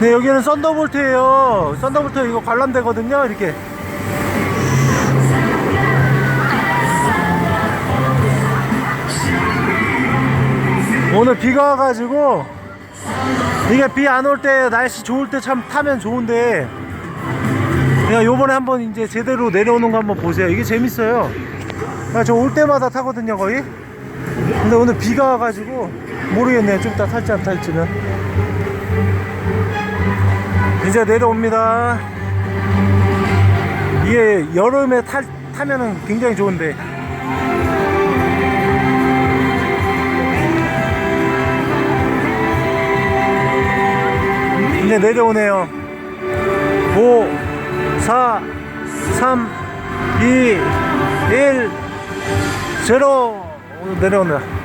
네, 여기는 썬더볼트예요. 썬더볼트 이거 관람되거든요. 이렇게. 오늘 비가 와가지고 이게 비 안 올 때 날씨 좋을 때 참 타면 좋은데 그냥 요번에 한번 이제 제대로 내려오는 거 한번 보세요. 이게 재밌어요. 아, 저올 때마다 타거든요, 거의. 근데 오늘 비가 와가지고 모르겠네요. 좀 이따 탈지 안 탈지는. 이제 내려옵니다. 이게 여름에 탈, 타면은 굉장히 좋은데. 이제 내려오네요. 5, 4, 3, 2, 1, 0. 내려온다.